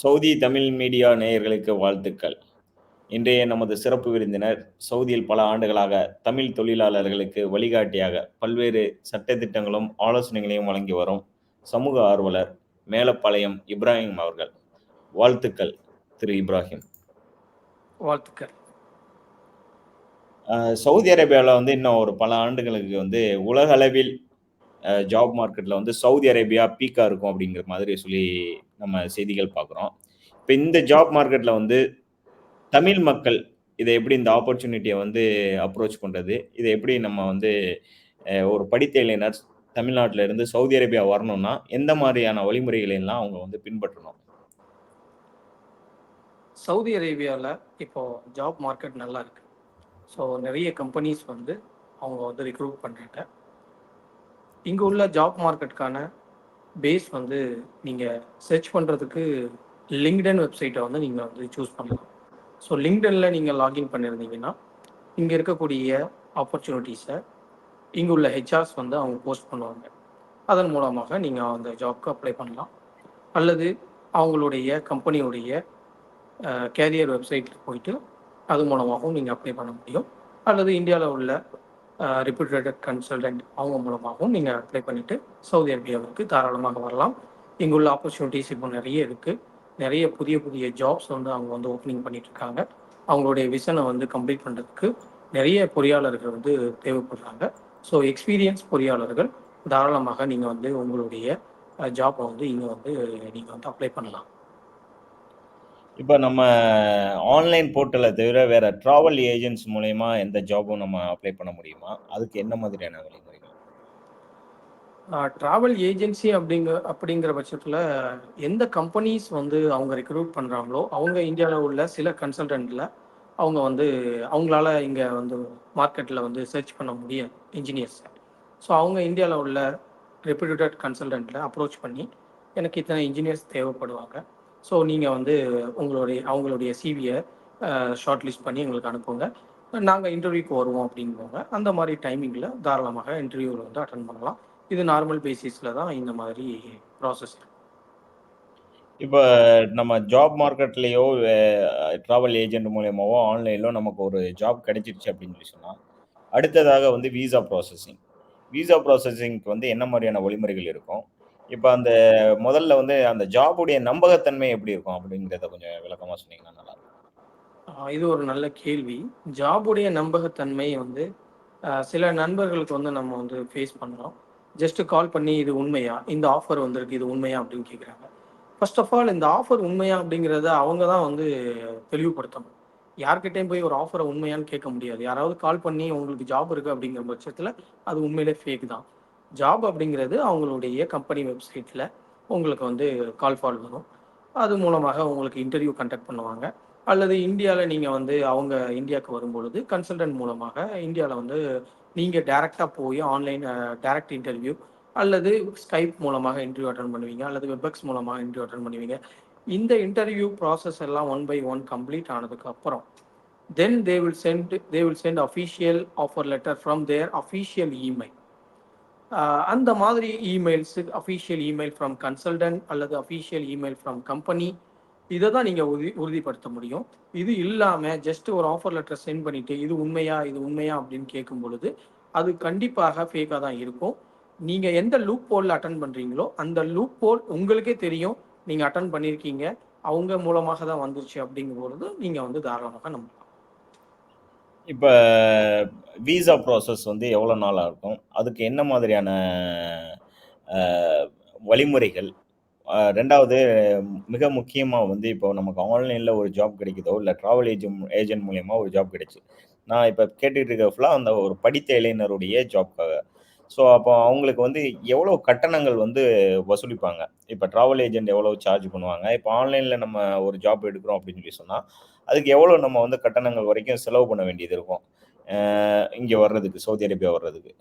Saudi Tamil media நேயர்களுக்கு வாழ்த்துக்கள். இன்றைய நமது சிறப்பு விருந்தினர், சவுதியில் பல ஆண்டுகளாக தமிழ் தொழிலாளர்களுக்கு வழிகாட்டியாக பல்வேறு சட்ட திட்டங்களும், ஆலோசனைகளையும் வழங்கி வரும் சமூக ஆர்வலர் மேலப்பாளையம் இப்ராஹிம் அவர்கள். வாழ்த்துக்கள் திரு இப்ராஹிம். வாழ்த்துக்கள். சவுதி அரேபியால வந்து இன்னும் ஒரு பல ஆண்டுகளுக்கு வந்து உலக அளவில் ஜாப் மார்க்கெட்ல வந்து சவுதி அரேபியா பீக்கா இருக்கும் அப்படிங்கிற மாதிரி சொல்லி நம்ம செய்திகள் பார்க்குறோம். இப்போ இந்த ஜாப் மார்க்கெட்டில் வந்து தமிழ் மக்கள் இதை எப்படி இந்த ஆப்பர்ச்சுனிட்டியை வந்து அப்ரோச் பண்ணுறது இதை எப்படி நம்ம வந்து ஒரு படித்த இளைஞர் தமிழ்நாட்டிலிருந்து சவுதி அரேபியா வரணும்னா, எந்த மாதிரியான வழிமுறைகளெல்லாம் அவங்க வந்து பின்பற்றணும்? சவுதி அரேபியாவில் இப்போ ஜாப் மார்க்கெட் நல்லா இருக்கு. ஸோ நிறைய கம்பெனிஸ் வந்து அவங்க வந்து ரிக்ரூட் பண்றாங்க. இங்கே உள்ள ஜாப் மார்க்கெட்டுக்கான பேஸ் வந்து நீங்கள் சர்ச் பண்ணுறதுக்கு லிங்க்டன் வெப்சைட்டை வந்து நீங்கள் வந்து சூஸ் பண்ணலாம். ஸோ லிங்க்டனில் நீங்கள் லாகின் பண்ணியிருந்தீங்கன்னா, இங்கே இருக்கக்கூடிய ஆப்பர்ச்சுனிட்டிஸை இங்கே உள்ள ஹெச்ஆர்ஸ் வந்து அவங்க போஸ்ட் பண்ணுவாங்க. அதன் மூலமாக நீங்கள் அந்த ஜாப்க்கு அப்ளை பண்ணலாம். அல்லது அவங்களுடைய கம்பெனியுடைய கேரியர் வெப்சைட்ல போயிட்டு, அது மூலமாகவும் நீங்கள் அப்ளை பண்ண முடியும். அல்லது இந்தியாவில் உள்ள ரெப்யூட்டட் கன்சல்டன்ட் அவங்க மூலமாகவும் நீங்கள் அப்ளை பண்ணிவிட்டு சவுதி அரேபியாவுக்கு தாராளமாக வரலாம். இங்குள்ள உள்ள இப்போ நிறைய இருக்குது நிறைய புதிய புதிய ஜாப்ஸ் வந்து அவங்க வந்து ஓப்பனிங் பண்ணிகிட்ருக்காங்க இருக்காங்க. அவங்களுடைய விசனை வந்து கம்ப்ளீட் பண்ணுறதுக்கு நிறைய பொறியாளர்கள் வந்து தேவைப்படுறாங்க. ஸோ எக்ஸ்பீரியன்ஸ் பொறியாளர்கள் தாராளமாக நீங்கள் வந்து உங்களுடைய ஜாப்பை வந்து இங்கே வந்து நீங்கள் வந்து அப்ளை பண்ணலாம். இப்போ நம்ம ஆன்லைன் போர்ட்டலை தவிர வேற ட்ராவல் ஏஜென்ட்ஸ் மூலயமா எந்த ஜாப்பும் நம்ம அப்ளை பண்ண முடியுமா? அதுக்கு என்ன மாதிரியான வழிமுறைகள்? ட்ராவல் ஏஜென்சி அப்படிங்க அப்படிங்கிற பட்சத்தில் எந்த கம்பெனிஸ் வந்து அவங்க ரெக்ரூட் பண்ணுறாங்களோ அவங்க இந்தியாவில் உள்ள சில கன்சல்டண்ட்டில் அவங்க வந்து அவங்களால இங்கே வந்து மார்க்கெட்டில் வந்து சர்ச் பண்ண முடியாது இன்ஜினியர்ஸை ஸோ அவங்க இந்தியாவில் உள்ள ரெப்யூட்டட் கன்சல்டண்ட்டில் அப்ரோச் பண்ணி, எனக்கு இத்தனை இன்ஜினியர்ஸ் தேவைப்படுவாங்க. ஸோ நீங்கள் வந்து உங்களுடைய அவங்களுடைய சிவியை ஷார்ட் லிஸ்ட் பண்ணி எங்களுக்கு அனுப்புங்க. நாங்கள் இன்டர்வியூக்கு வருவோம் அப்படிங்குவாங்க. அந்த மாதிரி டைமிங்கில் தாராளமாக இன்டர்வியூவில் வந்து அட்டன் பண்ணலாம். இது நார்மல் பேசிஸில் தான் இந்த மாதிரி ப்ராசஸ் இப்போ நம்ம ஜாப் மார்க்கெட்லேயோ ட்ராவல் ஏஜென்ட் மூலயமாவோ ஆன்லைனிலோ நமக்கு ஒரு ஜாப் கிடைச்சிருச்சு அப்படின்னு சொல்லி சொன்னால் அடுத்ததாக வந்து விசா ப்ராசஸிங். விசா ப்ராசஸிங்க்கு வந்து என்ன மாதிரியான வழிமுறைகள் இருக்கும்? இப்போ அந்த முதல்ல வந்து அந்த ஜாபுடைய நம்பகத்தன்மை எப்படி இருக்கும்? அப்படிங்கிறத கொஞ்சம் விளக்கமாக சொன்னீங்கன்னா நல்லா இது ஒரு நல்ல கேள்வி. ஜாபுடைய நம்பகத்தன்மை வந்து சில நண்பர்களுக்கு வந்து நம்ம வந்து ஃபேஸ் பண்ணுறோம் ஜஸ்ட் கால் பண்ணி இது உண்மையா? இந்த ஆஃபர் வந்திருக்கு. இது உண்மையா? அப்படின்னு கேட்குறாங்க. ஃபர்ஸ்ட் ஆஃப் ஆல் இந்த ஆஃபர் உண்மையா? அப்படிங்கிறத அவங்க தான் வந்து தெளிவுபடுத்தணும். யார்கிட்டையும் போய் ஒரு ஆஃபரை உண்மையான்னு கேட்க முடியாது. யாராவது கால் பண்ணி உங்களுக்கு ஜாப் இருக்குது அப்படிங்கிற பட்சத்தில் அது உண்மையிலே ஃபேக் தான். ஜாப் அப்படிங்கிறது அவங்களுடைய கம்பெனி வெப்சைட்டில் உங்களுக்கு வந்து கால் ஃபால் வரும். அது மூலமாக உங்களுக்கு இன்டர்வியூ கண்டக்ட் பண்ணுவாங்க. அல்லது இந்தியாவில் நீங்கள் வந்து அவங்க இந்தியாவுக்கு வரும்பொழுது கன்சல்டன்ட் மூலமாக இந்தியாவில் வந்து நீங்கள் டேரெக்டாக போய் ஆன்லைன் டேரக்ட் இன்டர்வியூ அல்லது ஸ்கைப் மூலமாக இன்டர்வியூ அட்டன் பண்ணுவீங்க. அல்லது வெப்எக்ஸ் மூலமாக இன்டர்வியூ அட்டன் பண்ணுவீங்க. இந்த இன்டர்வியூ ப்ராசஸ் எல்லாம் ஒன் பை ஒன் கம்ப்ளீட் ஆனதுக்கு அப்புறம், then they will send they will send official offer letter from their official email. அந்த மாதிரி emails official email from consultant அல்லது அஃபீஷியல் இமெயில் ஃப்ரம் கம்பெனி இதை தான் நீங்கள் உறுதி உறுதிப்படுத்த முடியும். இது இல்லாமல் ஜஸ்ட் ஒரு ஆஃபர் லெட்டர் சென்ட் பண்ணிவிட்டு இது உண்மையா? இது உண்மையா? அப்படின்னு கேட்கும் பொழுது, அது கண்டிப்பாக ஃபேக்காக தான் இருக்கும். நீங்கள் எந்த லூப் போலில் அட்டன் பண்ணுறீங்களோ அந்த லூப் போல் உங்களுக்கே தெரியும். நீங்கள் அட்டன் பண்ணியிருக்கீங்க. அவங்க மூலமாக தான் வந்துருச்சு அப்படிங்கும்பொழுது, நீங்கள் வந்து தாராளமாக நம்பலாம். இப்போ விசா ப்ராசஸ் வந்து எவ்வளோ நாளாக இருக்கும் அதுக்கு என்ன மாதிரியான வழிமுறைகள்? ரெண்டாவது மிக முக்கியமாக வந்து இப்போ நமக்கு ஆன்லைனில் ஒரு ஜாப் கிடைக்குதோ, இல்லை ட்ராவல் ஏஜென்ட் ஏஜென்ட் மூலியமா ஒரு ஜாப் கிடைச்சி நான் இப்போ கேட்டுகிட்டு இருக்க ஃபுல்லாக அந்த ஒரு படித்த இளைஞருடைய ஜாப்க்காக. ஸோ அப்போ அவங்களுக்கு வந்து எவ்வளோ கட்டணங்கள் வந்து வசூலிப்பாங்க? இப்போ ட்ராவல் ஏஜென்ட் எவ்வளோ சார்ஜ் பண்ணுவாங்க? இப்போ ஆன்லைனில் நம்ம ஒரு ஜாப் எடுக்கிறோம் அப்படின்னு சொல்லி சொன்னால் அதுக்கு எவ்வளோ நம்ம வந்து கட்டணங்கள் வரைக்கும் செலவு பண்ண வேண்டியது இருக்கும்? இங்கே வர்றதுக்கு, சவுதி அரேபியா வர்றதுக்கு.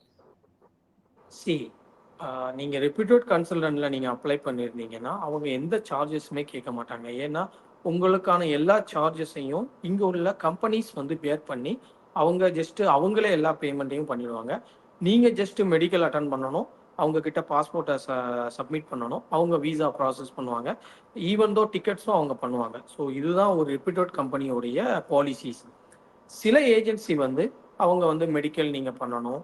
சி நீங்கள் ரெப்யூட்டட் கன்சல்டன்ட்ல நீங்கள் அப்ளை பண்ணியிருந்தீங்கன்னா, அவங்க எந்த சார்ஜஸுமே கேட்க மாட்டாங்க. ஏன்னா, உங்களுக்கான எல்லா சார்ஜஸையும் இங்கே உள்ள கம்பெனிஸ் வந்து பேர் பண்ணி, அவங்க ஜஸ்ட்டு அவங்களே எல்லா பேமெண்ட்டையும் பண்ணிடுவாங்க. நீங்க ஜஸ்ட் மெடிக்கல் அட்டன் பண்ணணும். அவங்க கிட்ட பாஸ்போர்ட்டை ச சப்மிட் பண்ணணும். அவங்க விசா ப்ராசஸ் பண்ணுவாங்க. ஈவன் தோ டிக்கெட்ஸும் அவங்க பண்ணுவாங்க. ஸோ இதுதான் ஒரு ரெப்யூட்டட் கம்பெனியோடைய பாலிசிஸ் சில ஏஜென்சி வந்து அவங்க வந்து மெடிக்கல் நீங்கள் பண்ணணும்.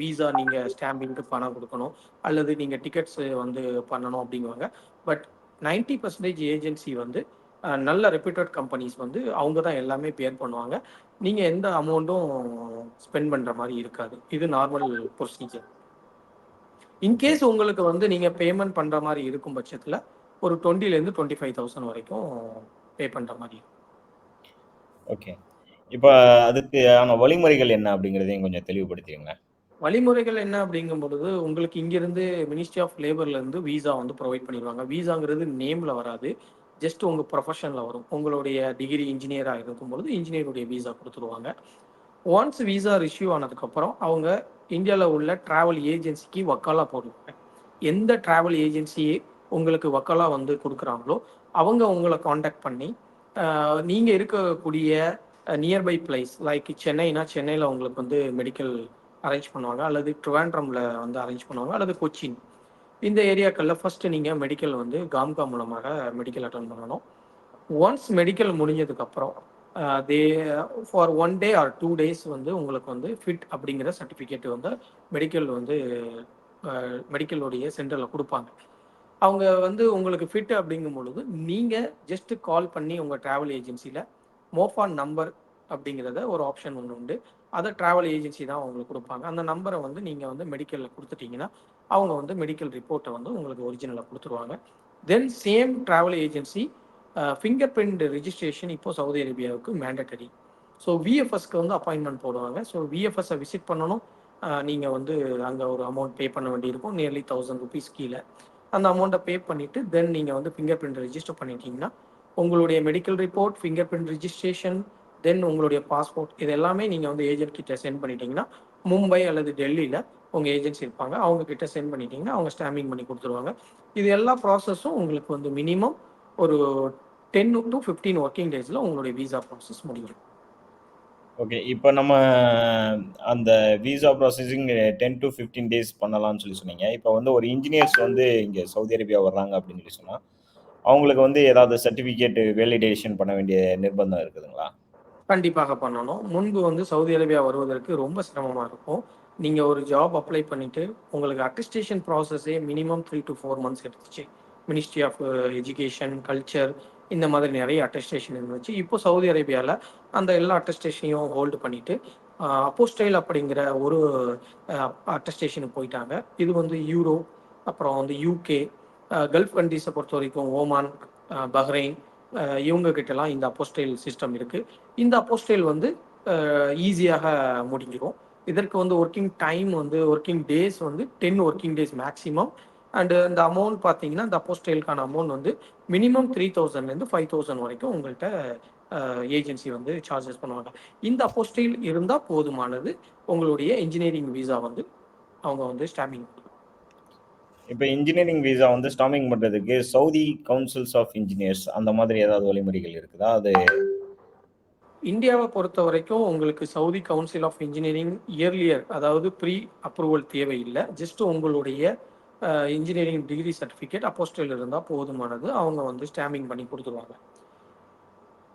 விசா நீங்கள் ஸ்டாம்பிங்க்கு பணம் கொடுக்கணும். அல்லது நீங்கள் டிக்கெட்ஸ் வந்து பண்ணணும் அப்படிங்குவாங்க. பட் நைன்டி பர்சன்டேஜ் ஏஜென்சி வந்து நல்ல ரெப்யூட்டட் கம்பெனிஸ் வந்து அவங்க தான் எல்லாமே பேர் பண்ணுவாங்க. நீங்கள் எந்த அமௌண்ட்டும் ஸ்பெண்ட் பண்ணுற மாதிரி இருக்காது. இது நார்மல் ப்ரொசீஜர் இன்கேஸ் உங்களுக்கு வந்து நீங்கள் பேமெண்ட் பண்ணுற மாதிரி இருக்கும் பட்சத்தில் ஒரு டுவெண்ட்டிலேருந்து டுவெண்ட்டி ஃபைவ் தௌசண்ட் வரைக்கும் பே பண்ணுற மாதிரி. ஓகே இப்போ அதுக்கான வழிமுறைகள் என்ன அப்படிங்கிறதையும் கொஞ்சம் தெளிவுபடுத்திடுங்க வழிமுறைகள் என்ன அப்படிங்கும் பொழுது உங்களுக்கு இங்கிருந்து மினிஸ்ட்ரி ஆஃப் லேபர்ல இருந்து விசா வந்து ப்ரொவைட் பண்ணிடுவாங்க. விசாங்கிறது நேம்ல வராது. ஜஸ்ட் உங்க ப்ரொஃபஷன்ல வரும். உங்களுடைய டிகிரி இன்ஜினியராக இருக்கும் பொழுது இன்ஜினியருடைய விசா கொடுத்துருவாங்க ஒன்ஸ் விசா ரிஷ்யூ ஆனதுக்கப்புறம் அவங்க இந்தியாவில் உள்ள ட்ராவல் ஏஜென்சிக்கு வக்காலா போடுவாங்க. எந்த ட்ராவல் ஏஜென்சி உங்களுக்கு வக்காலா வந்து கொடுக்குறாங்களோ அவங்க உங்களை காண்டாக்ட் பண்ணி நீங்கள் இருக்கக்கூடிய நியர்பை பிளேஸ் லைக் சென்னைனா சென்னையில் உங்களுக்கு வந்து மெடிக்கல் அரேஞ்ச் பண்ணுவாங்க அல்லது ட்ரிவாண்ட்ரமில் வந்து அரேஞ்ச் பண்ணுவாங்க அல்லது கொச்சின். இந்த ஏரியாக்களில் ஃபஸ்ட்டு நீங்கள் மெடிக்கல் வந்து காம்கா மூலமாக மெடிக்கல் அட்டன் பண்ணணும். ஒன்ஸ் மெடிக்கல் முடிஞ்சதுக்கப்புறம் they for one day or two days வந்து உங்களுக்கு வந்து ஃபிட் அப்படிங்கிற சர்டிஃபிகேட் வந்து மெடிக்கல் வந்து மெடிக்கலுடைய சென்டரில் கொடுப்பாங்க. அவங்க வந்து உங்களுக்கு ஃபிட் அப்படிங்கும் பொழுது நீங்கள் ஜஸ்ட் கால் பண்ணி உங்கள் ட்ராவல் ஏஜென்சியில் மோஃபான் நம்பர் அப்படிங்கிறத ஒரு ஆப்ஷன் ஒன்று உண்டு. அதை ட்ராவல் ஏஜென்சி தான் உங்களுக்கு கொடுப்பாங்க. அந்த நம்பரை வந்து நீங்கள் வந்து மெடிக்கலில் கொடுத்துட்டீங்கன்னா அவங்க வந்து மெடிக்கல் ரிப்போர்ட்டை வந்து உங்களுக்கு ஒரிஜினலாக கொடுத்துருவாங்க. Then same travel agency finger print registration இப்போ சவுதி அரேபியாவுக்கு மேண்டட்டரி ஸோ விஎஃப்எஸ்க்கு வந்து அப்பாயின்மெண்ட் போடுவாங்க. ஸோ விஎஃப்எஸ்ஸை விசிட் பண்ணணும். நீங்கள் வந்து அங்கே ஒரு அமௌண்ட் பே பண்ண வேண்டியிருக்கும். நியர்லி தௌசண்ட் ருபீஸ் கீழே. அந்த அமௌண்ட்டை பே பண்ணிவிட்டு தென் நீங்கள் வந்து ஃபிங்கர் பிரிண்ட் ரிஜிஸ்டர் பண்ணிட்டீங்கன்னா உங்களுடைய medical report finger print registration then உங்களுடைய பாஸ்போர்ட் இது எல்லாமே நீங்கள் வந்து ஏஜென்ட் கிட்ட சென்ட் பண்ணிட்டீங்கன்னா மும்பை அல்லது டெல்லியில் உங்கள் ஏஜென்சி இருப்பாங்க. அவங்க கிட்ட சென்ட் பண்ணிட்டீங்கன்னா அவங்க ஸ்டாம்பிங் பண்ணி கொடுத்துருவாங்க. இது எல்லா ப்ராசஸும் உங்களுக்கு வந்து மினிமம் ஒரு டென் டு ஃபிஃப்டீன் ஒர்க்கிங் டேஸில் உங்களுடைய விசா ப்ராசஸ் முடியும். ஓகே இப்போ நம்ம அந்த visa processing ten to fifteen days பண்ணலாம்னு சொல்லி சொன்னீங்க. இப்போ வந்து ஒரு இன்ஜினியர்ஸ் வந்து இங்கே சவுதி அரேபியா வர்றாங்க அப்படின்னு சொல்லி சொன்னால் அவங்களுக்கு வந்து ஏதாவது சர்டிஃபிகேட் வேலிடேஷன் பண்ண வேண்டிய நிர்பந்தம் இருக்குதுங்களா? கண்டிப்பாக பண்ணணும். முன்பு வந்து சவுதி அரேபியா வருவதற்கு ரொம்ப சிரமமாக இருக்கும். நீங்கள் ஒரு ஜாப் அப்ளை பண்ணிட்டு உங்களுக்கு attestation ப்ராசஸே minimum three to four months எடுத்துச்சு. மினிஸ்ட்ரி ஆஃப் எஜுகேஷன் கல்ச்சர் இந்த மாதிரி நிறைய அட்டஸ்டேஷன் இருந்துச்சு இப்போ சவுதி அரேபியாவில் அந்த எல்லா அட்டஸ்டேஷனையும் ஹோல்டு பண்ணிட்டு அப்போஸ்டைல் அப்படிங்கிற ஒரு அட்டஸ்டேஷனுக்கு போயிட்டாங்க. இது வந்து யூரோ அப்புறம் வந்து யூகே கல்ஃப் கண்ட்ரீஸை பொறுத்த வரைக்கும் ஓமான் பஹ்ரைன் இவங்க கிட்டலாம் இந்த அப்போஸ்டைல் சிஸ்டம் இருக்கு. இந்த அப்போஸ்டைல் வந்து ஈஸியாக முடிஞ்சிடும் இதற்கு வந்து ஒர்க்கிங் டைம் வந்து ஒர்க்கிங் டேஸ் வந்து ten working days maximum and இந்த அமௌண்ட் பார்த்தீங்கன்னா இந்த அப்போஸ்டைலுக்கான அமௌண்ட் வந்து மினிமம் த்ரீ தௌசண்ட்லேருந்து ஃபைவ் தௌசண்ட் வரைக்கும் உங்கள்கிட்ட ஏஜென்சி வந்து சார்ஜஸ் பண்ணுவாங்க. இந்த அப்போஸ்டைல் இருந்தால் போதுமானது உங்களுடைய இன்ஜினியரிங் விசா வந்து அவங்க வந்து ஸ்டாம்பிங் இப்போ இன்ஜினியரிங் விசா வந்து ஸ்டாம்பிங் பண்ணுறதுக்கு சவுதி கவுன்சில்ஸ் ஆஃப் இன்ஜினியர்ஸ் அந்த மாதிரி ஏதாவது வழிமுறைகள் இருக்குதா? அது இந்தியாவை பொறுத்த வரைக்கும் உங்களுக்கு Saudi council of engineering earlier அதாவது ப்ரீ அப்ரூவல் தேவையில்லை. ஜஸ்ட் உங்களுடைய இன்ஜினியரிங் டிகிரி சர்டிஃபிகேட் அப்போஸ்டல் இருந்தால் போதுமானது. அவங்க வந்து ஸ்டாம்பிங் பண்ணி கொடுத்துருவாங்க.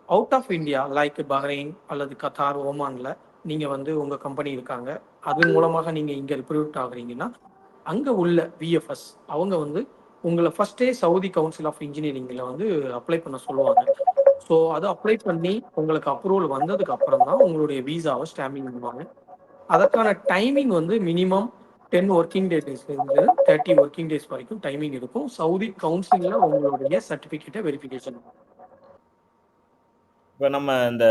Out of India like Bahrain அல்லது கத்தார் ஓமானில் நீங்கள் வந்து உங்கள் கம்பெனி இருக்காங்க. அது மூலமாக நீங்கள் இங்கே ரிப்ரூட் ஆகுறீங்கன்னா அங்கே உள்ள விஎஃப்எஸ் அவங்க வந்து உங்களை ஃபஸ்ட்டே சவுதி கவுன்சில் ஆஃப் இன்ஜினியரிங்கில் வந்து அப்ளை பண்ண சொல்லுவாங்க. ஸோ அது அப்ளை பண்ணி உங்களுக்கு அப்ரூவல் வந்ததுக்கு அப்புறம் தான் உங்களுடைய வீசாவை ஸ்டாம்பிங் பண்ணுவாங்க. அதற்கான டைமிங் வந்து மினிமம் டென் ஒர்க்கிங் டேஸ்லேருந்து தேர்ட்டி ஒர்க்கிங் டேஸ் வரைக்கும் டைமிங் இருக்கும். சவுதி கவுன்சிலில் உங்களுடைய சர்டிஃபிகேட்டை வெரிஃபிகேஷன் இப்போ நம்ம இந்த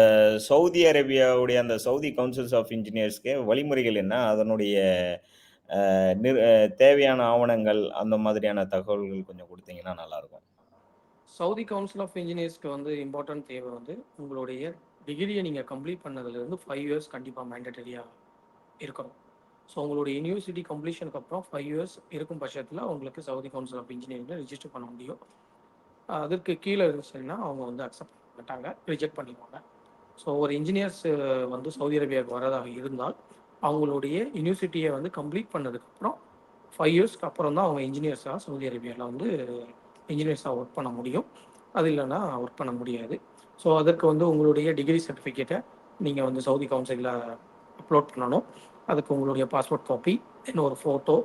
சவுதி அரேபியாவுடைய அந்த சவுதி கவுன்சில்ஸ் ஆஃப் இன்ஜினியர்ஸ்க்கு வழிமுறைகள் என்ன? அதனுடைய தேவையான ஆவணங்கள் அந்த மாதிரியான தகவல்கள் கொஞ்சம் கொடுத்தீங்கன்னா நல்லாயிருக்கும். சவுதி கவுன்சில் ஆஃப் இன்ஜினியர்ஸ்க்கு வந்து இம்பார்ட்டன்ட் தேவை வந்து உங்களுடைய டிகிரியை நீங்கள் கம்ப்ளீட் பண்ணதுலேருந்து ஃபைவ் இயர்ஸ் கண்டிப்பாக மேண்டட்டரியாக இருக்கணும். ஸோ உங்களுடைய யூனிவர்சிட்டி கம்ப்ளீஷனுக்கு அப்புறம் ஃபைவ் இயர்ஸ் இருக்கும் பட்சத்தில் உங்களுக்கு சவுதி கவுன்சில் ஆஃப் இன்ஜினியரிங்கில் ரிஜிஸ்டர் பண்ண முடியும். அதற்கு கீழே இருந்துச்சுன்னா அவங்க வந்து அக்செப்ட் பண்ண மாட்டாங்க ரிஜெக்ட் பண்ணிடுவாங்க. ஸோ ஒரு இன்ஜினியர்ஸ் வந்து சவுதி அரேபியாவுக்கு வரதாக இருந்தால் அவங்களுடைய யூனிவர்சிட்டியை வந்து கம்ப்ளீட் பண்ணதுக்கப்புறம் ஃபைவ் இயர்ஸ்க்கு அப்புறம் தான் அவங்க இன்ஜினியர்ஸாக சவுதி அரேபியாவில் வந்து இன்ஜினியர்ஸாக ஒர்க் பண்ண முடியும். அது இல்லைன்னா ஒர்க் பண்ண முடியாது. ஸோ அதற்கு வந்து உங்களுடைய டிகிரி சர்டிஃபிகேட்டை நீங்கள் வந்து சவுதி கவுன்சிலில் அப்லோட் பண்ணணும். அதுக்கு உங்களுடைய பாஸ்போர்ட் காப்பி தென் ஒரு ஃபோட்டோ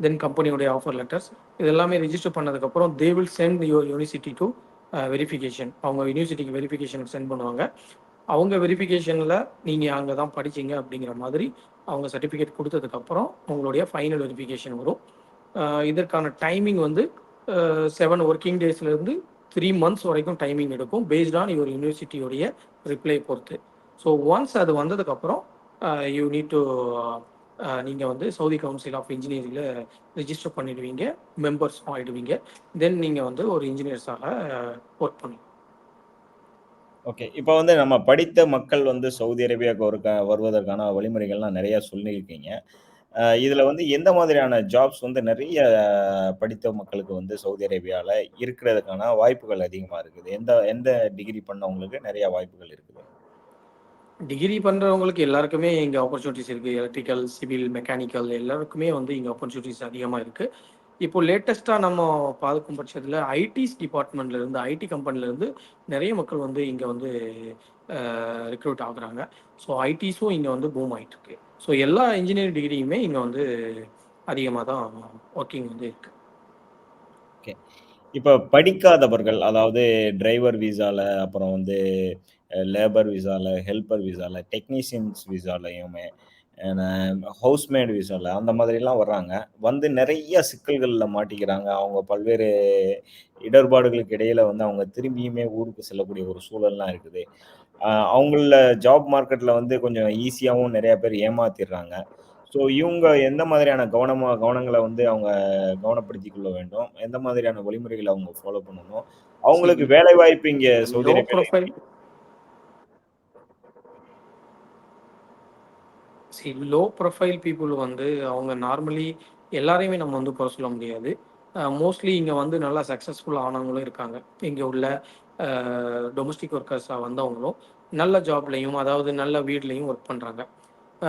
தென் கம்பெனியுடைய ஆஃபர் லெட்டர்ஸ் இது எல்லாமே ரிஜிஸ்டர் பண்ணதுக்கப்புறம் they will send your university to verification அவங்க யூனிவர்சிட்டிக்கு வெரிஃபிகேஷனுக்கு சென்ட் பண்ணுவாங்க. அவங்க வெரிஃபிகேஷனில் நீங்கள் அங்கே தான் படிச்சீங்க அப்படிங்கிற மாதிரி அவங்க சர்டிஃபிகேட் கொடுத்ததுக்கப்புறம் உங்களுடைய ஃபைனல் வெரிஃபிகேஷன் வரும். Uh, இதற்கான டைமிங் வந்து செவன் ஒர்க்கிங் டேஸ்லேருந்து த்ரீ மந்த்ஸ் வரைக்கும் டைமிங் எடுக்கும் பேஸ்ட் ஆன் யுவர் யூனிவர்சிட்டியோடைய ரிப்ளை பொறுத்து. ஸோ ஒன்ஸ் அது வந்ததுக்கப்புறம் யூ நீட் டு நீங்கள் வந்து சவுதி கவுன்சில் ஆஃப் இன்ஜினியரிங்கில் ரிஜிஸ்டர் பண்ணிடுவீங்க மெம்பர்ஸ் ஆகிடுவீங்க தென் நீங்கள் வந்து ஒரு இன்ஜினியர்ஸாக ஒர்க் பண்ணுவீங்க ஓகே. இப்போ வந்து நம்ம படித்த மக்கள் வந்து சவுதி அரேபியாவுக்கு ஒரு வருவதற்கான வழிமுறைகள்லாம் நிறையா சொல்லியிருக்கீங்க. இதில் வந்து எந்த மாதிரியான ஜாப்ஸ் வந்து நிறைய படித்த மக்களுக்கு வந்து சவுதி அரேபியாவில் இருக்கிறதுக்கான வாய்ப்புகள் அதிகமாக இருக்குது? எந்த எந்த டிகிரி பண்ணவங்களுக்கு நிறைய வாய்ப்புகள் இருக்குது? டிகிரி பண்ணுறவங்களுக்கு எல்லாருக்குமே இங்கே ஆப்பர்ச்சுனிட்டிஸ் இருக்குது எலக்ட்ரிக்கல் சிவில் மெக்கானிக்கல் எல்லாருக்குமே வந்து இங்கே ஆப்பர்ச்சுனிட்டிஸ் அதிகமாக இருக்குது இப்போ லேட்டஸ்ட்டாக நம்ம பார்க்கும் பட்சத்தில் ஐடிஸ் டிபார்ட்மெண்ட்லேருந்து ஐடி கம்பெனிலேருந்து நிறைய மக்கள் வந்து இங்கே வந்து ரெக்ரூட் ஆகுறாங்க. ஸோ ஐடிஸும் இங்கே வந்து பூம் ஆகிட்டு ஸோ எல்லா இன்ஜினியரிங் டிகிரியுமே இங்கே வந்து அதிகமாக தான் ஒர்க்கிங் வந்து இருக்குது ஓகே. இப்ப படிக்காதவர்கள், அதாவது டிரைவர் விசால, அப்புறம் வந்து லேபர் விசால, ஹெல்ப்பர் விசால, டெக்னீஷியன்ஸ் விசாலையுமே ஹவுஸ்மேட் விசால அந்த மாதிரிலாம் வர்றாங்க. வந்து நிறைய சிக்கல்களில் மாட்டிக்கிறாங்க. அவங்க பல்வேறு இடர்பாடுகளுக்கு இடையில வந்து அவங்க திரும்பியுமே ஊருக்கு செல்லக்கூடிய ஒரு சூழல்லாம் இருக்குது. அவங்கள ஜாப் மார்க்கெட்ல வந்து கொஞ்சம் ஈஸியாகவும் நிறையா பேர் ஏமாத்திடுறாங்க ஸோ இவங்க எந்த மாதிரியான கவனமா கவனங்கள வந்து அவங்க கவனப்படுத்திக் கொள்ள வேண்டும்? எந்த மாதிரியான வழிமுறைகள அவங்க ஃபாலோ பண்ணணும்? அவங்களுக்கு சரி. வேலைவாய்ப்பு இங்க சவுதி லோ ப்ரொஃபைல் பீப்புள் வந்து அவங்க நார்மலி எல்லாரையுமே நம்ம வந்து குறை சொல்ல முடியாது மோஸ்ட்லி இங்கே வந்து நல்லா சக்ஸஸ்ஃபுல் ஆனவங்களும் இருக்காங்க இங்கே உள்ள டொமஸ்டிக் ஒர்க்கர்ஸாக வந்தவங்களும் நல்ல ஜாப்லையும் அதாவது நல்ல வீட்லேயும் ஒர்க் பண்ணுறாங்க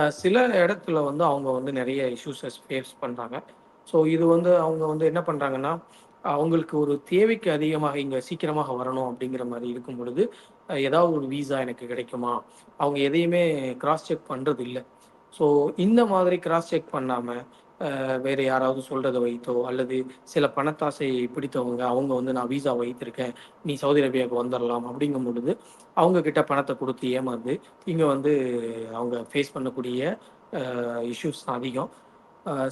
சில இடத்துல வந்து அவங்க வந்து நிறைய இஷ்யூஸஸ் ஃபேஸ் பண்ணுறாங்க ஸோ இது வந்து அவங்க வந்து என்ன பண்ணுறாங்கன்னா அவங்களுக்கு ஒரு தேவைக்கு அதிகமாக இங்கே சீக்கிரமாக வரணும் அப்படிங்கிற மாதிரி இருக்கும் பொழுது ஏதாவது ஒரு வீசா எனக்கு கிடைக்குமா? அவங்க எதையுமே கிராஸ் செக் பண்ணுறது இல்லை ஸோ இந்த மாதிரி கிராஸ் செக் பண்ணாமல் வேறு யாராவது சொல்கிறத வைத்தோ அல்லது சில பணத்தாசை பிடித்தவங்க அவங்க வந்து நான் வீசா வைத்திருக்கேன் நீ சவுதி அரேபியாவுக்கு வந்துடலாம் அப்படிங்கும் பொழுது அவங்க கிட்ட பணத்தை கொடுத்து ஏமாந்து இங்கே வந்து அவங்க ஃபேஸ் பண்ணக்கூடிய இஷ்யூஸ் அதிகம்.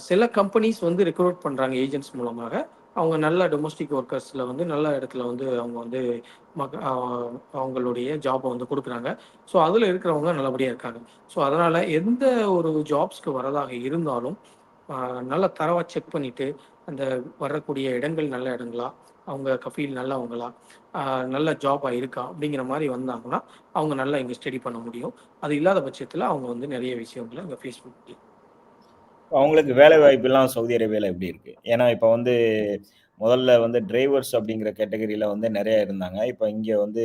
சில கம்பெனிஸ் வந்து ரெக்ரூட் பண்ணுறாங்க ஏஜென்ட்ஸ் மூலமாக. அவங்க நல்ல டொமஸ்டிக் ஒர்க்கர்ஸில் வந்து நல்ல இடத்துல வந்து அவங்க வந்து மக அவங்களுடைய ஜாப்பை வந்து கொடுக்குறாங்க. ஸோ அதில் இருக்கிறவங்க நல்லபடியாக இருக்காங்க. ஸோ அதனால் எந்த ஒரு ஜாப்ஸ்க்கு வரதாக இருந்தாலும் நல்லா தரவாக செக் பண்ணிவிட்டு அந்த வரக்கூடிய இடங்கள் நல்ல இடங்களா அவங்க கஃபீல் நல்லவங்களா நல்ல ஜாபாக இருக்கா அப்படிங்கிற மாதிரி வந்தாங்கன்னா அவங்க நல்லா இங்கே ஸ்டடி பண்ண முடியும் அது இல்லாத பட்சத்தில் அவங்க வந்து நிறைய விஷயங்களை இங்கே ஃபேஸ் பண்ண முடியும் அவங்களுக்கு வேலை வாய்ப்புலாம் சவுதி அரேபியாவில் எப்படி இருக்கு? ஏன்னா இப்போ வந்து முதல்ல வந்து டிரைவர்ஸ் அப்படிங்கிற கேட்டகரியில் வந்து நிறைய இருந்தாங்க. இப்போ இங்கே வந்து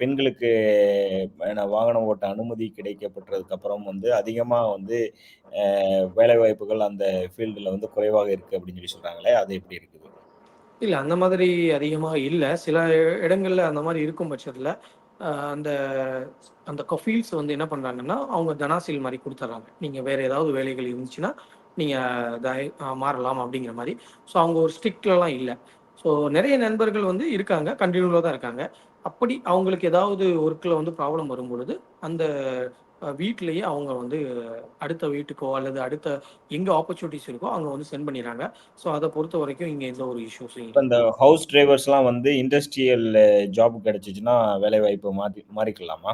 பெண்களுக்கு என்ன வாகனம் ஓட்ட அனுமதி கிடைக்கப்பட்டதுக்கு அப்புறம் வந்து அதிகமாக வந்து வேலைவாய்ப்புகள் அந்த ஃபீல்டில் வந்து குறைவாக இருக்குது அப்படின்னு சொல்லி சொல்கிறாங்களே அது எப்படி இருக்குது? இல்லை அந்த மாதிரி அதிகமாக இல்லை. சில இடங்களில் அந்த மாதிரி இருக்கும் பட்சத்தில் அந்த அந்த கஃபீல்ஸ் வந்து என்ன பண்ணுறாங்கன்னா அவங்க தனாசீல் மாதிரி கொடுத்துட்றாங்க நீங்கள் வேறு ஏதாவது வேலைகள் இருந்துச்சுன்னா நீங்கள் மாறலாம் அப்படிங்கிற மாதிரி. ஸோ அவங்க ஒரு ஸ்ட்ரிக்ட்லலாம் இல்லை. ஸோ நிறைய நண்பர்கள் வந்து இருக்காங்க கண்டினியூவாக தான் இருக்காங்க. அப்படி அவங்களுக்கு ஏதாவது ஒர்க்கில் வந்து ப்ராப்ளம் வரும் பொழுது அந்த அஹ், வீட்டிலேயே அவங்க வந்து அடுத்த வீட்டுக்கோ அல்லது அடுத்த எங்கே ஆப்பர்ச்சுனிட்டிஸ் இருக்கோ அங்கே வந்து சென்ட் பண்ணிடுறாங்க. ஸோ அதை பொறுத்த வரைக்கும் இங்கே எந்த ஒரு இஷ்யூஸும் இந்த ஹவுஸ் டிரைவர்ஸ்லாம் வந்து இண்டஸ்ட்ரியல் ஜாப் கிடைச்சுச்சுன்னா வேலைவாய்ப்பு மாத்தி மாறிக்கலாமா?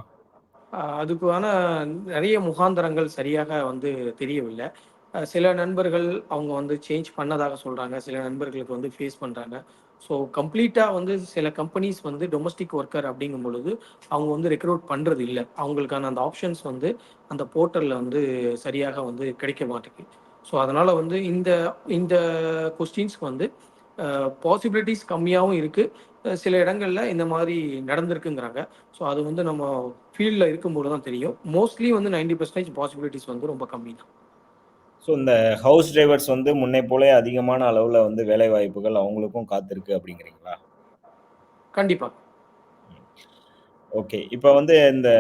ஆஹ் அதுக்கான நிறைய முகாந்தரங்கள் சரியாக வந்து தெரியவில்லை. சில நண்பர்கள் அவங்க வந்து சேஞ்ச் பண்ணதாக சொல்கிறாங்க சில நண்பர்களுக்கு வந்து ஃபேஸ் பண்ணுறாங்க ஸோ கம்ப்ளீட்டாக வந்து சில கம்பெனிஸ் வந்து டொமஸ்டிக் ஒர்க்கர் அப்படிங்கும் பொழுது அவங்க வந்து ரெக்ரூட் பண்ணுறது இல்லை அவங்களுக்கான அந்த ஆப்ஷன்ஸ் வந்து அந்த போர்ட்டலில் வந்து சரியாக வந்து கிடைக்க மாட்டேங்குது. ஸோ அதனால் வந்து இந்த இந்த கொஸ்டின்ஸ்க்கு வந்து பாசிபிலிட்டிஸ் கம்மியாகவும் இருக்குது சில இடங்களில் இந்த மாதிரி நடந்திருக்குங்கிறாங்க. ஸோ அது வந்து நம்ம ஃபீல்டில் இருக்கும்போது தான் தெரியும். மோஸ்ட்லி வந்து நைன்டி பர்சன்டேஜ் பாசிபிலிட்டிஸ் வந்து ரொம்ப கம்மி தான் ஸோ இந்த ஹவுஸ் டிரைவர்ஸ் வந்து முன்னை போல அதிகமான அளவுல வந்து வேலைவாய்ப்புகள் அவங்களுக்கும் காத்திருக்கு அப்படிங்கிறீங்களா? கண்டிப்பா. ஓகே. இப்ப வந்து இந்த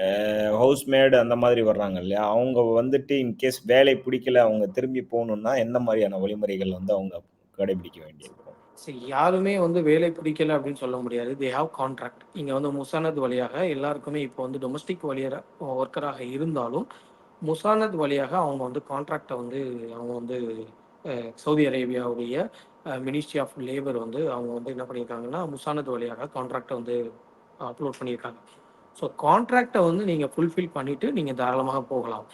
அ ஹவுஸ் மேட் அந்த மாதிரி வர்றாங்க இல்லையா? அவங்க வந்துட்டு இன் கேஸ் வேலை பிடிக்கல, அவங்க திரும்பி போணும்னா, எந்த மாரியான வழிமுறைகள் வந்து அவங்க கடைபிடிக்க வேண்டியிருக்கும்? சரி யாருமே வந்து வேலை பிடிக்கல அப்படின்னு சொல்ல முடியாது. They have contract. இங்க வந்து முசானத் வழியாக எல்லாருக்குமே இப்போ வந்து டொமஸ்டிக் வழியர ஒர்க்கராக இருந்தாலும், முசானத் வழியாக அவங்க வந்து கான்ட்ராக்டை வந்து அவங்க வந்து சவுதி அரேபியாவுடைய மினிஸ்ட்ரி ஆஃப் லேபர் வந்து அவங்க வந்து என்ன பண்ணியிருக்காங்கன்னா, முசானத் வழியாக கான்ட்ராக்டை வந்து அப்லோட் பண்ணியிருக்காங்க. ஸோ கான்ட்ராக்டை வந்து நீங்கள் ஃபுல்ஃபில் பண்ணிவிட்டு நீங்கள் தாராளமாக போகலாம்.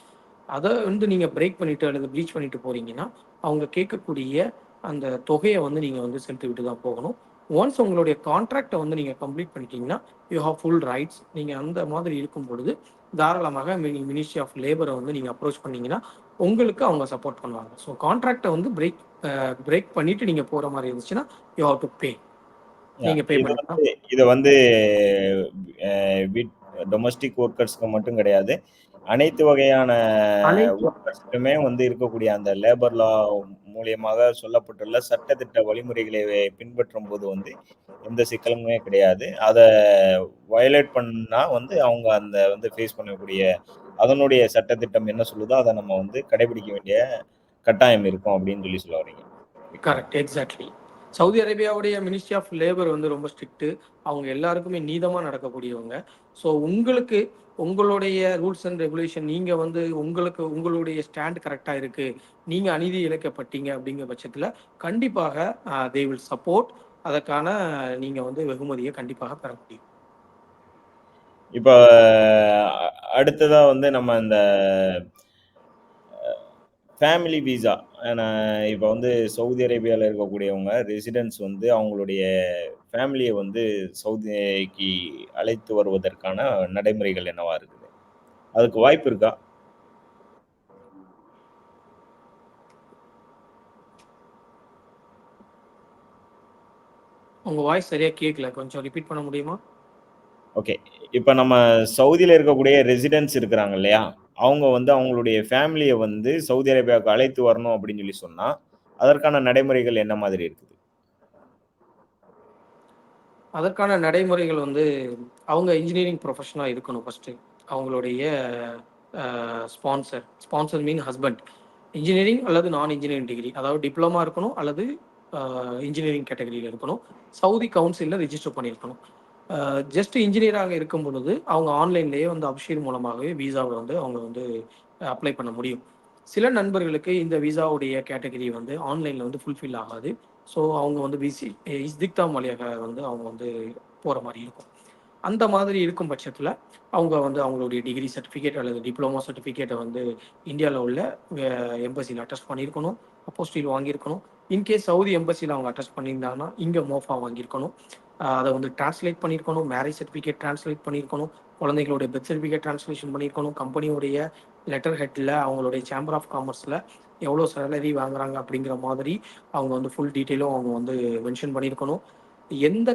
அதை வந்து நீங்கள் பிரேக் பண்ணிவிட்டு அல்லது ப்ரீச் பண்ணிட்டு போகிறீங்கன்னா அவங்க கேட்கக்கூடிய அந்த தொகையை வந்து நீங்கள் வந்து செலுத்திவிட்டு தான் போகணும். ஒன்ஸ் உங்களுடைய கான்ட்ராக்டை வந்து நீங்கள் கம்ப்ளீட் பண்ணிட்டீங்கன்னா, யூ ஹேவ் ஃபுல் ரைட்ஸ். நீங்கள் அந்த மாதிரி இருக்கும் பொழுது, தாராளமாக மினி மினிஸ்ட்ரி ஆஃப் லேபர வந்து நீங்க அப்ரோச் பண்ணீங்கன்னா, உங்களுக்கு அவங்க சப்போர்ட் பண்ணுவாங்க. ஸோ கான்ட்ராக்ட்ட வந்து பிரேக் பிரேக் பண்ணிட்டு நீங்க போற மாரி இருந்துச்சுன்னா, you have to pay. Yeah நீங்க பே இது பண்ணி தான் வந்து இத வந்து டொமஸ்டிக் ஒர்க்கர்ஸ்க்கு மட்டும் கிடையாது. அனைத்து வகையான ஒர்க்கர்ஸ்க்குமே வந்து இருக்கக்கூடிய அந்த லேபர் லா மூலியமாக சொல்லப்பட்டுள்ள சட்டத்திட்ட வழிமுறைகளை பின்பற்றும் போது வந்து எந்த சிக்கலுமே கிடையாது. அதை வயலேட் பண்ணா வந்து அவங்க அந்த வந்து ஃபேஸ் பண்ணக்கூடிய அதனுடைய சட்டத்திட்டம் என்ன சொல்லுதோ, அதை நம்ம வந்து கடைபிடிக்க வேண்டிய கட்டாயம் இருக்கும் அப்படின்னு சொல்லி சொல்ல வர்றீங்க. கரெக்ட். எக்ஸாக்ட்லி. சவுதி அரேபியாவுடைய மினிஸ்ட்ரி ஆஃப் லேபர் வந்து ரொம்ப ஸ்ட்ரிக்ட்டு. அவங்க எல்லாருக்குமே நீதமாக நடக்கக்கூடியவங்க. ஸோ உங்களுக்கு உங்களுடைய ரூல்ஸ் அண்ட் ரெகுலேஷன் நீங்கள் வந்து உங்களுக்கு உங்களுடைய ஸ்டாண்ட் கரெக்டாக இருக்குது நீங்கள் அநீதி இழைக்கப்பட்டீங்க அப்படிங்கிற பட்சத்தில் கண்டிப்பாக தே வில் சப்போர்ட். அதற்கான நீங்கள் வந்து வெகுமதியை கண்டிப்பாக பெற முடியும். இப்போ அடுத்ததாக வந்து நம்ம இந்த ஃபேமிலி விசா இப்ப வந்து சவுதி அரேபியால இருக்கக்கூடியவங்க ரெசிடென்ட்ஸ் வந்து அவங்களுடைய ஃபேமிலிய வந்து சவுதிக்கு அழைத்து வருவதற்கான நடைமுறைகள் என்னவா இருக்குது? அதுக்கு வாய்ப்பு இருக்கா? உங்க வாய்ஸ் சரியா கேட்கல. கொஞ்சம் ரிப்பீட் பண்ண முடியுமா? ஓகே. இப்ப நம்ம சவுதியில இருக்கக்கூடிய ரெசிடென்ட்ஸ் இருக்கிறாங்க இல்லையா? அவங்க வந்து அவங்களுடைய ஃபேமிலியை வந்து சவுதி அரேபியாவுக்கு அழைத்து வரணும் அப்படின்னு சொல்லி சொன்னா, அதற்கான நடைமுறைகள் என்ன மாதிரி இருக்குது? அதற்கான நடைமுறைகள் வந்து அவங்க இன்ஜினியரிங் ப்ரொஃபஷனாக இருக்கணும் ஃபஸ்ட்டு அவங்களுடைய sponsor. Sponsor mean husband. Engineering அல்லது நான் இன்ஜினியரிங் டிகிரி. அதாவது டிப்ளமா இருக்கணும் அல்லது இன்ஜினியரிங் கேட்டகரியில் இருக்கணும். சவுதி கவுன்சிலில் ரிஜிஸ்டர் பண்ணியிருக்கணும். ஜஸ்ட் இன்ஜினியராக இருக்கும் பொழுது, அவங்க ஆன்லைன்லேயே வந்து அப்ஷீர் மூலமாகவே விசாவை வந்து அவங்க வந்து அப்ளை பண்ண முடியும். சில நண்பர்களுக்கு இந்த விசாவுடைய கேட்டகரி வந்து ஆன்லைனில் வந்து ஃபுல்ஃபில் ஆகாது. ஸோ அவங்க வந்து விசி இஸ்திக்தாம் வழியாக வந்து அவங்க வந்து போகிற மாதிரி இருக்கும். அந்த மாதிரி இருக்கும் பட்சத்தில் அவங்க வந்து அவங்களுடைய டிகிரி சர்டிஃபிகேட் அல்லது டிப்ளமோ சர்டிஃபிகேட்டை வந்து இந்தியாவில் உள்ள எம்பசியில் அட்டஸ்ட் பண்ணியிருக்கணும். அப்போஸ்டில் வாங்கியிருக்கணும். இன்கேஸ் சவுதி எம்பசியில் அவங்க அட்டஸ்ட் பண்ணியிருந்தாங்கன்னா, இங்கே மோஃபா வாங்கியிருக்கணும். அதை வந்து டிரான்ஸ்லேட் பண்ணியிருக்கணும். மேரேஜ் சர்டிஃபிகேட் டிரான்ஸ்லேட் பண்ணியிருக்கணும். குழந்தைகளுடைய பெர்த் சர்டிஃபிகேட் டிரான்ஸ்லேஷன் பண்ணியிருக்கணும். கம்பெனியுடைய லெட்டர் ஹெட்டில் அவங்களுடைய சேம்பர் ஆஃப் காமர்ஸில் எவ்வளோ சேலரி வாங்குறாங்க அப்படிங்கிற மாதிரி அவங்க வந்து ஃபுல் டீட்டெயிலும் அவங்க வந்து மென்ஷன் பண்ணியிருக்கணும். எந்த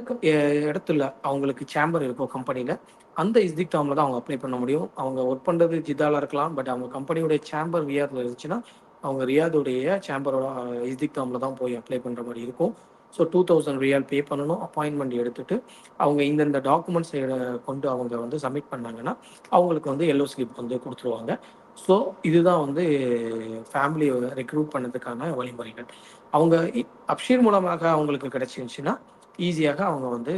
இடத்துல அவங்களுக்கு சேம்பர் இருக்கோ கம்பெனியில் அந்த இஸ்திக்தாம்ல தான் அவங்க அப்ளை பண்ண முடியும். அவங்க ஒர்க் பண்ணுறது ஜித்தால இருக்கலாம். பட் அவங்க கம்பெனியுடைய சேம்பர் ரியாத்ல இருந்துச்சுன்னா, அவங்க ரியாதுடைய சேம்பரோட இஸ்திக்தாம்ல தான் போய் அப்ளை பண்ணுற மாதிரி இருக்கும். ஸோ 2000 ரியால் பே பண்ணணும். அப்பாயின்மெண்ட் எடுத்துட்டு, அவங்க இந்தந்த டாக்குமெண்ட்ஸ் கொண்டு அவங்க வந்து சப்மிட் பண்ணாங்கன்னா, அவங்களுக்கு வந்து எல்லோ ஸ்லிப் வந்து கொடுத்துருவாங்க ஸோ இதுதான் வந்து ஃபேமிலியை ரெக்ரூட் பண்ணதுக்கான வழிமுறைகள். அவங்க அப்ஷீர் மூலமாக அவங்களுக்கு கிடைச்சிருந்துச்சுன்னா, ஈஸியாக அவங்க வந்து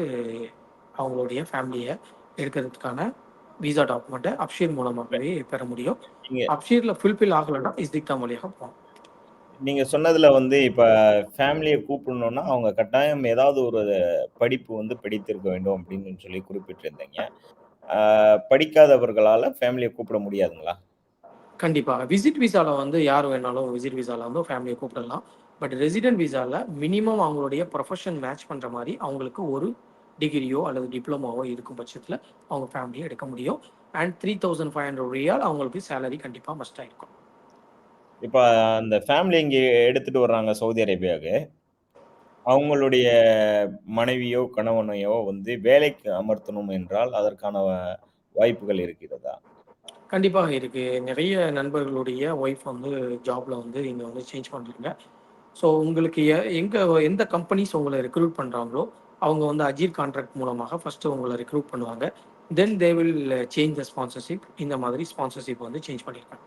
அவங்களுடைய ஃபேமிலியை எடுக்கிறதுக்கான விசா டாக்குமெண்ட்ட அப்ஷீர் மூலமாகவே பெற முடியும். நீங்க அப்ஷீர்ல ஃபுல்ஃபில் ஆகலன்னா, இஸ்திக்தாம் வழியாக போணும். நீங்க சொன்னதுல வந்து இப்ப ஃபேமிலிய கூப்பிடணும்னா, அவங்க கட்டாயம் ஏதாவது ஒரு படிப்பு வந்து படித்திருக்க வேண்டும் அப்படின்னு சொல்லி குறிப்பிட்டிருந்தீங்க. படிக்காதவர்களால ஃபேமிலிய கூப்பிட முடியாதுங்களா? கண்டிப்பாக. விசிட் விசால வந்து யார் வேணாலும் விசிட் விசால வந்து ஃபேமிலிய கூப்பிடலாம். பட் ரெசிடென்ட் விசால மினிமம் அவங்களுடைய ப்ரொஃபஷன் மேட்ச் பண்ற மாரி அவங்களுக்கு ஒரு டிகிரியோ அல்லது டிப்ளோமாவோ இருக்கும் பட்சத்தில அவங்க ஃபேமிலிய எடுக்க முடியும். அண்ட் 3500 ரியால் அவங்களுக்கு சேலரி கண்டிப்பா மஸ்ட்டா இருக்கும். இப்ப அந்த ஃபேமிலி இங்க எடுத்துட்டு வர்றாங்க சவுதி அரேபியாவுக்கு. அவங்களுடைய மனைவியோ, கணவனையோ வந்து வேலைக்கு அமர்த்தணும் என்றால், அதற்கான வாய்ப்புகள் இருக்கிறதா? கண்டிப்பாக இருக்கு. நெறைய நண்பர்களுடைய ஒய்ஃப் வந்து ஜாப்ல வந்து இங்க வந்து சேஞ்ச் பண்றாங்க. ஸோ உங்களுக்கு எங்க எந்த கம்பெனிஸ் உங்கள ரெக்ரூட் பண்றாங்களோ, அவங்க வந்து அஜீர் கான்ட்ராக்ட் மூலமாக ஃபர்ஸ்ட்டு உங்கள ரெக்ரூட் பண்ணுவாங்க. Then they will change the sponsorship. இந்த மாதிரி ஸ்பான்சர்ஷிப் வந்து சேஞ்ச் பண்ணியிருக்காங்க.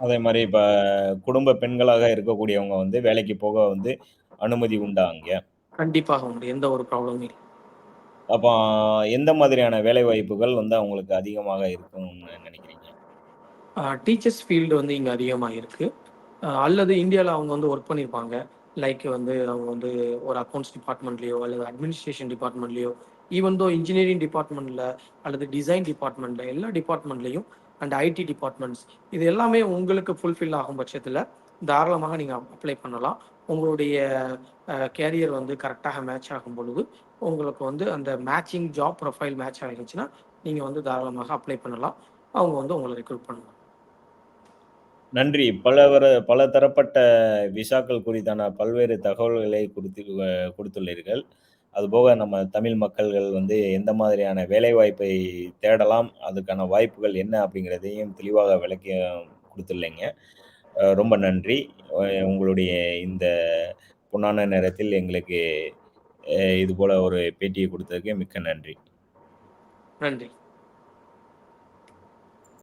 அதே மாரி இப்ப குடும்ப பெண்களாக இருக்கக்கூடியவங்க வந்து வேலைக்கு போக வந்து அனுமதி உண்டா அங்க? கண்டிப்பாக உண்டு. எந்த ஒரு ப்ராப்ளமும் இல்ல. அப்ப எந்த மாதிரியான வேலை வாய்ப்புகள் வந்து அவங்களுக்கு அதிகமாக இருக்கும்னு நினைக்கிறீங்க? டீச்சர்ஸ் ஃபீல்டு வந்து இங்க அதிகமா இருக்கு. அ அல்லது இந்தியால அவங்க வந்து ஒர்க் பண்ணியிருப்பாங்க. லைக் வந்து அவங்க வந்து ஒரு அக்கௌண்ட்ஸ் டிபார்ட்மெண்ட்லயோ, அல்லது அட்மினிஸ்ட்ரேஷன் டிபார்ட்மெண்ட்லேயோ ஈவன் தோ இன்ஜினியரிங் டிபார்ட்மெண்ட்டில் அல்லது டிசைன் டிபார்ட்மெண்ட்டில் எல்லா டிபார்ட்மெண்ட்லேயும் அண்ட் ஐடி டிபார்ட்மெண்ட்ஸ் இது எல்லாமே உங்களுக்கு ஃபுல்ஃபில் ஆகும் பட்சத்தில் தாராளமாக நீங்கள் அப்ளை பண்ணலாம். உங்களுடைய கேரியர் வந்து கரெக்டாக மேட்ச் ஆகும் பொழுது, உங்களுக்கு வந்து அந்த மேட்சிங் ஜாப் ப்ரொஃபைல் மேட்ச் ஆயிருச்சுன்னா, நீங்கள் வந்து தாராளமாக அப்ளை பண்ணலாம். அவங்க வந்து உங்களை ரெக்ரூட் பண்ணலாம் நன்றி. பல வர பல தரப்பட்ட விசாக்கள் குறித்தான பல்வேறு தகவல்களை கொடுத்து கொடுத்துள்ளீர்கள் அதுபோக நம்ம தமிழ் மக்கள்கள் வந்து எந்த மாதிரியான வேலைவாய்ப்பை தேடலாம், அதுக்கான வாய்ப்புகள் என்ன அப்படிங்கிறதையும் தெளிவாக விளக்கி கொடுத்துள்ளீங்க ரொம்ப நன்றி. உங்களுடைய இந்த பொன்னான நேரத்தில் எங்களுக்கு இது போல ஒரு பேட்டியை கொடுத்ததுக்கு மிக்க நன்றி. நன்றி.